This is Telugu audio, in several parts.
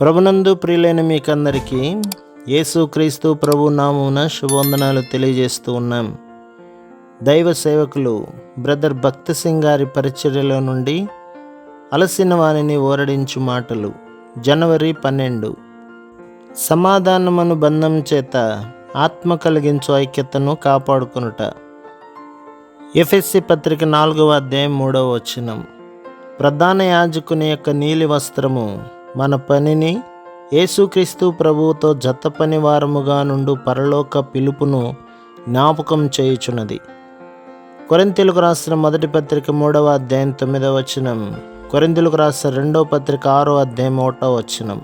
ప్రభునందు ప్రియులైన మీకందరికీ యేసుక్రీస్తు ప్రభు నామున శుభవందనాలు తెలియజేస్తూ ఉన్నాం. దైవ సేవకులు బ్రదర్ భక్తి సింగ్ గారి పరిచర్యలో నుండి అలసిన వానిని ఓరడించు మాటలు జనవరి పన్నెండు. సమాధానమను బంధం చేత ఆత్మ కలిగించు ఐక్యతను కాపాడుకొనుట. ఎఫ్ఎస్సి పత్రిక నాలుగవ అధ్యాయం మూడవ వచనం. ప్రధాన యాజకుని యొక్క నీలి వస్త్రము మన పనిని యేసుక్రీస్తు ప్రభువుతో జత పని వారముగా నుండు పరలోక పిలుపును జ్ఞాపకం చేయుచున్నది. కొరింతెలకు రాసిన మొదటి పత్రిక మూడవ అధ్యాయం తొమ్మిదవ వచనం కొరింతెలకు రాసిన రెండవ పత్రిక ఆరో అధ్యాయం ఒకటో వచనం.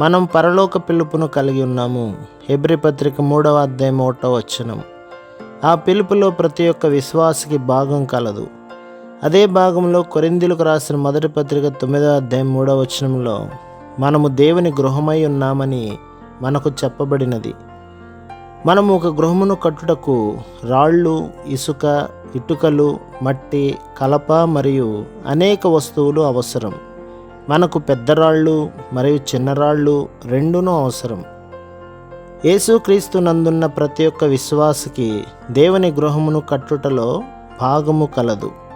మనం పరలోక పిలుపును కలిగి ఉన్నాము. హెబ్రి పత్రిక మూడవ అధ్యాయం ఒకటో వచనం. ఆ పిలుపులో ప్రతి ఒక్క విశ్వాసకి భాగం కలదు. అదే భాగంలో కొరిందులకు రాసిన మొదటి పత్రిక తొమ్మిదవ అధ్యాయం మూడవ వచనంలో మనము దేవుని గృహమై ఉన్నామని మనకు చెప్పబడినది. మనము ఒక గృహమును కట్టుటకు రాళ్ళు ఇసుక ఇటుకలు మట్టి కలప మరియు అనేక వస్తువులు అవసరం. మనకు పెద్ద రాళ్ళు మరియు చిన్న రాళ్ళు రెండునూ అవసరం. యేసుక్రీస్తు నందున్న ప్రతి ఒక్క విశ్వాసకి దేవుని గృహమును కట్టుటలో భాగము కలదు.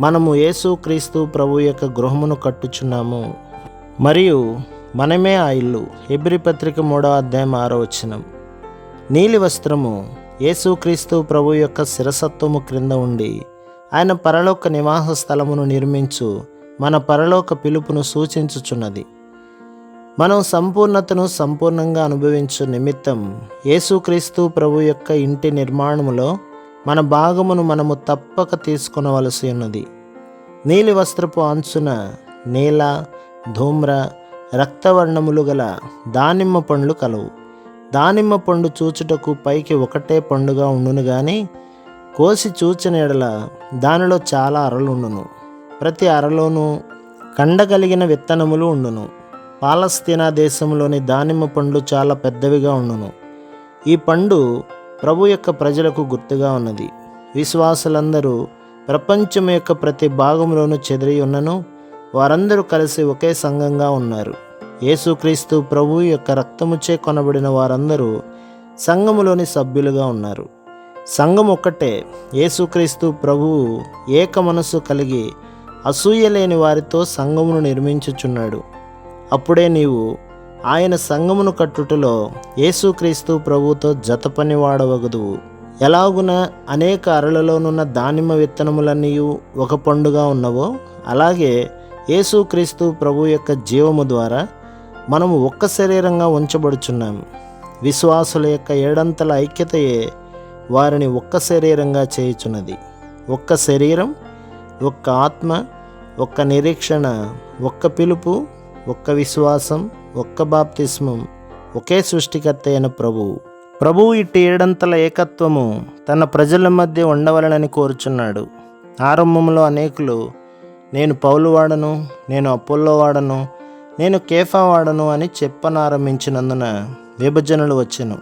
మనము యేసుక్రీస్తు ప్రభు యొక్క గృహమును కట్టుచున్నాము. మరియు మనమే ఆ ఇల్లు. హెబ్రి పత్రిక మూడవ అధ్యాయం ఆరో వచనం. నీలి వస్త్రము యేసుక్రీస్తు ప్రభు యొక్క శిరసత్వము క్రింద ఉండి ఆయన పరలోక నివాస స్థలమును నిర్మించు మన పరలోక పిలుపును సూచించుచున్నది. మనం సంపూర్ణతను సంపూర్ణంగా అనుభవించు నిమిత్తం యేసుక్రీస్తు ప్రభు యొక్క ఇంటి నిర్మాణములో మన భాగమును మనము తప్పక తీసుకునవలసి ఉన్నది. నీలి వస్త్రపు అంచున నీల ధూమ్ర రక్తవర్ణములు గల దానిమ్మ పండ్లు కలవు. దానిమ్మ పండు చూచుటకు పైకి ఒకటే పండుగా ఉండును గాని కోసి చూచిన ఎడల దానిలో చాలా అరలుండును. ప్రతి అరలోనూ కండగలిగిన విత్తనములు ఉండును. పాలస్తీనా దేశంలోని దానిమ్మ పండ్లు చాలా పెద్దవిగా ఉండును. ఈ పండు ప్రభు యొక్క ప్రజలకు గుర్తుగా ఉన్నది. విశ్వాసులందరూ ప్రపంచం యొక్క ప్రతి భాగంలోనూ చెదిరి ఉన్నను వారందరూ కలిసి ఒకే సంఘంగా ఉన్నారు. యేసుక్రీస్తు ప్రభు యొక్క రక్తముచే కొనబడిన వారందరూ సంఘములోని సభ్యులుగా ఉన్నారు. సంఘం ఒక్కటే యేసుక్రీస్తు ప్రభువు ఏక మనస్సు కలిగి అసూయ లేని వారితో సంఘమును నిర్మించుచున్నాడు. అప్పుడే నీవు ఆయన సంఘమును కట్టుటలో యేసుక్రీస్తు ప్రభుతో జత పని వాడవగదువు ఎలాగున అనేక అరలలోనున్న దానిమ్మ విత్తనములన్నీ ఒక పండుగా ఉన్నవో అలాగే యేసుక్రీస్తు ప్రభు యొక్క జీవము ద్వారా మనము ఒక్క శరీరంగా ఉంచబడుచున్నాం. విశ్వాసుల యొక్క ఏడంతల ఐక్యతయే వారిని ఒక్క శరీరంగా చేయుచున్నది. ఒక్క శరీరం ఒక్క ఆత్మ ఒక్క నిరీక్షణ ఒక్క పిలుపు ఒక్క విశ్వాసం ఒక్క బాప్తిస్మం ఒకే సృష్టికర్త అయిన ప్రభువు ప్రభువు ఇట్టి ఏడంతల ఏకత్వము తన ప్రజల మధ్య ఉండవలనని కోరుచున్నాడు. ఆరంభంలో అనేకులు నేను పౌలు వాడను నేను అప్పుల్లో వాడను నేను కేఫా వాడను అని చెప్పనారంభించినందున విభజనలు వచ్చెను.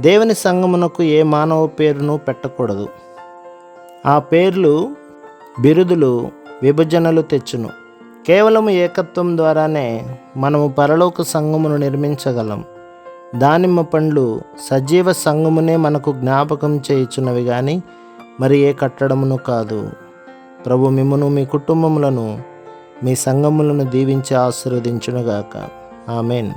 దేవుని సంగమునకు ఏ మానవ పేరును పెట్టకూడదు. ఆ పేర్లు బిరుదులు విభజనలు తెచ్చును. కేవలం ఏకత్వం ద్వారానే మనము పరలోక సంఘమును నిర్మించగలం. దానిమ్మ పండ్లు సజీవ సంఘమునే మనకు జ్ఞాపకం చేయుచున్నవి కానీ మరి ఏ కట్టడమును కాదు. ప్రభు మిమ్మను మీ కుటుంబములను మీ సంఘములను దీవించి ఆశీర్వదించునుగాక. ఆమెన్.